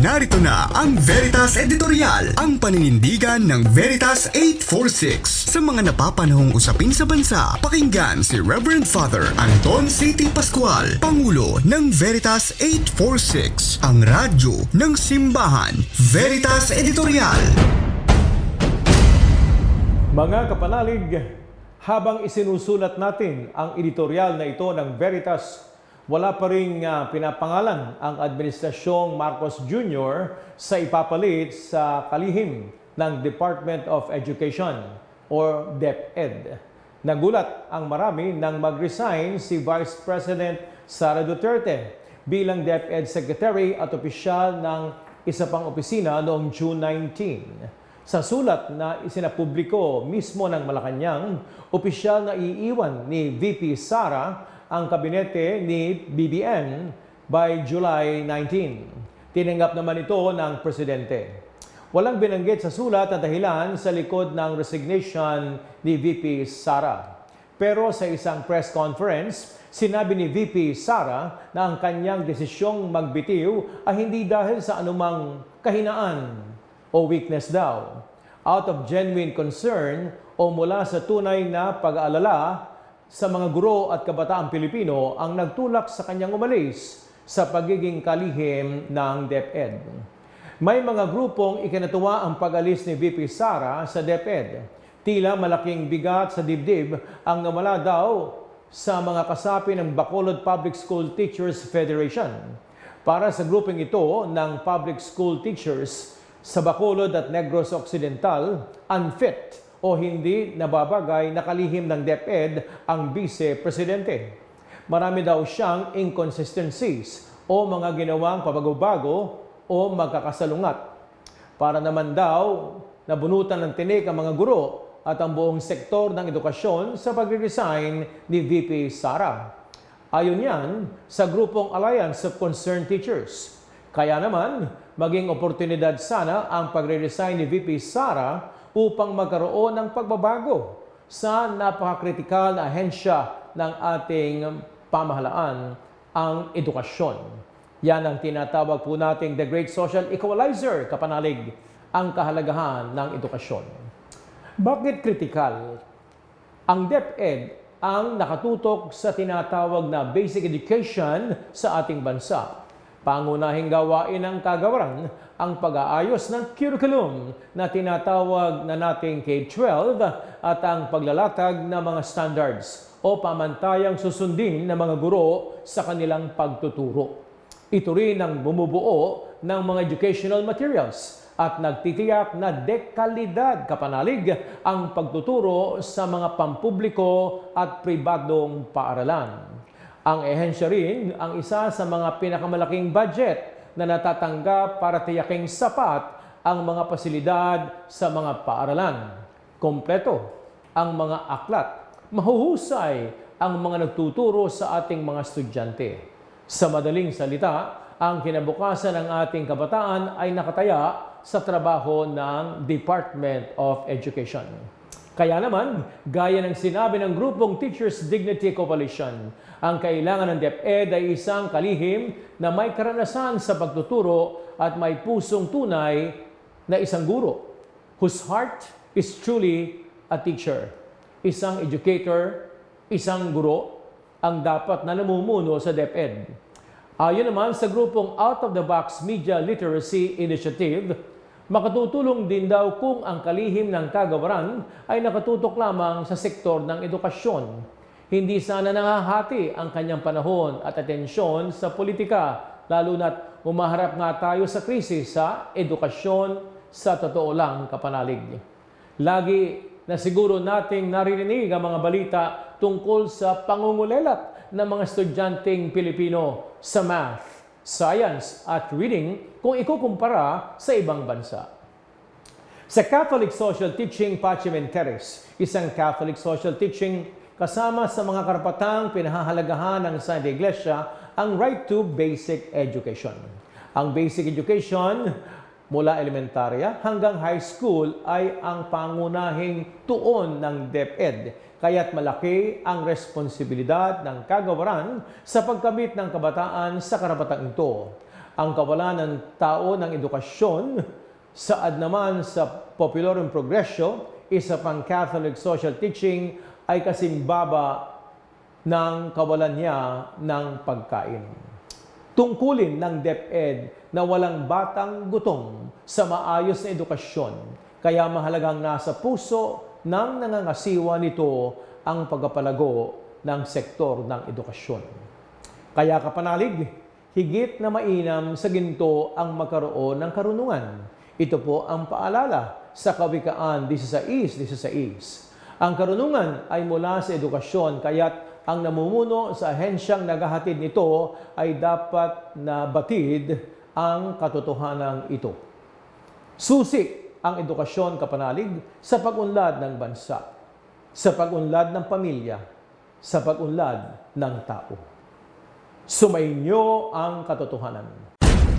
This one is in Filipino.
Narito na ang Veritas Editorial, ang paninindigan ng Veritas 846. Sa mga napapanahong usapin sa bansa, pakinggan si Reverend Father Anton C.T. Pascual, Pangulo ng Veritas 846, ang radyo ng simbahan. Veritas Editorial. Mga kapanalig, habang isinusulat natin ang editorial na ito ng Veritas, wala pa rin ah, pinapangalan ang Administrasyong Marcos Jr. sa ipapalit sa kalihim ng Department of Education or DepEd. Nagulat ang marami nang mag-resign si Vice President Sara Duterte bilang DepEd Secretary at opisyal ng isa pang opisina noong June 19. Sa sulat na isinapubliko mismo ng Malacanang, opisyal na iiwan ni VP Sara ang kabinete ni BBM by July 19. Tinanggap naman ito ng presidente. Walang binanggit sa sulat na dahilan sa likod ng resignation ni VP Sara. Pero sa isang press conference, sinabi ni VP Sara na ang kanyang desisyong magbitiw ay hindi dahil sa anumang kahinaan o weakness daw. Out of genuine concern o mula sa tunay na pag-aalala sa mga guro at kabataang Pilipino ang nagtulak sa kanyang umalis sa pagiging kalihim ng DepEd. May mga grupong ikinatuwa ang pag-alis ni VP Sara sa DepEd. Tila malaking bigat sa dibdib ang nawala daw sa mga kasapi ng Bacolod Public School Teachers Federation. Para sa gruping ito ng public school teachers sa Bacolod at Negros Occidental, unfit o hindi nababagay na kalihim ng DepEd ang vice-presidente. Marami daw siyang inconsistencies o mga ginawang pabago-bago o magkakasalungat. Para naman daw nabunutan ng tinik ang mga guro at ang buong sektor ng edukasyon sa pagre-resign ni VP Sara. Ayon yan sa grupong Alliance of Concerned Teachers. Kaya naman, maging oportunidad sana ang pagre-resign ni VP Sara upang magkaroon ng pagbabago sa napakakritikal na ahensya ng ating pamahalaan, ang edukasyon. Yan ang tinatawag po nating the great social equalizer, kapanalig, ang kahalagahan ng edukasyon. Bakit kritikal? Ang DepEd ang nakatutok sa tinatawag na basic education sa ating bansa. Pangunahing gawain ng kagawaran ang pag-aayos ng curriculum na tinatawag na nating K-12 at ang paglalatag ng mga standards o pamantayang susundin ng mga guro sa kanilang pagtuturo. Ito rin ang bumubuo ng mga educational materials at nagtitiyak na dekalidad kapanalig ang pagtuturo sa mga pampubliko at pribadong paaralan. Ang ehensya rin ang isa sa mga pinakamalaking budget na natatanggap para tiyaking sapat ang mga pasilidad sa mga paaralan. Kompleto ang mga aklat. Mahuhusay ang mga nagtuturo sa ating mga estudyante. Sa madaling salita, ang kinabukasan ng ating kabataan ay nakataya sa trabaho ng Department of Education. Kaya naman, gaya ng sinabi ng grupong Teachers Dignity Coalition, ang kailangan ng DepEd ay isang kalihim na may karanasan sa pagtuturo at may pusong tunay na isang guro whose heart is truly a teacher. Isang educator, isang guro ang dapat na namumuno sa DepEd. Ayon naman sa grupong Out of the Box Media Literacy Initiative, makatutulong din daw kung ang kalihim ng kagawaran ay nakatutok lamang sa sektor ng edukasyon. Hindi sana nangahati ang kanyang panahon at atensyon sa politika, lalo na't umaharap nga tayo sa krisis sa edukasyon sa totoo lang kapanalig. Lagi na siguro nating naririnig ang mga balita tungkol sa pangungulelat ng mga estudyanteng Pilipino sa math, science at reading kung ikukumpara sa ibang bansa. Sa Catholic Social Teaching Pachimentaries, isang Catholic social teaching kasama sa mga karapatang pinahahalagahan ng Santa Iglesia ang right to basic education. Ang basic education mula elementarya hanggang high school ay ang pangunahing tuon ng DepEd. Kaya't malaki ang responsibilidad ng kagawaran sa pagkamit ng kabataan sa karapatang ito. ang kawalan ng tao ng edukasyon, saad naman sa Populorum Progressio, isa pang Catholic social teaching ay kasimbaba ng kawalan niya ng pagkain. Tungkulin ng DepEd na walang batang gutom sa maayos na edukasyon, kaya mahalagang nasa puso ng nangangasiwa nito ang pagpapalago ng sektor ng edukasyon. Kaya kapanalig, higit na mainam sa ginto ang magkaroon ng karunungan. Ito po ang paalala sa Kawikaan 16.16. Ang karunungan ay mula sa edukasyon, kaya't ang namumuno sa ahensyang naghahatid nito ay dapat na batid ang katotohanan ito. Susi ang edukasyon kapanalig sa pag-unlad ng bansa, sa pag-unlad ng pamilya, sa pag-unlad ng tao. Sumainyo ang katotohanan.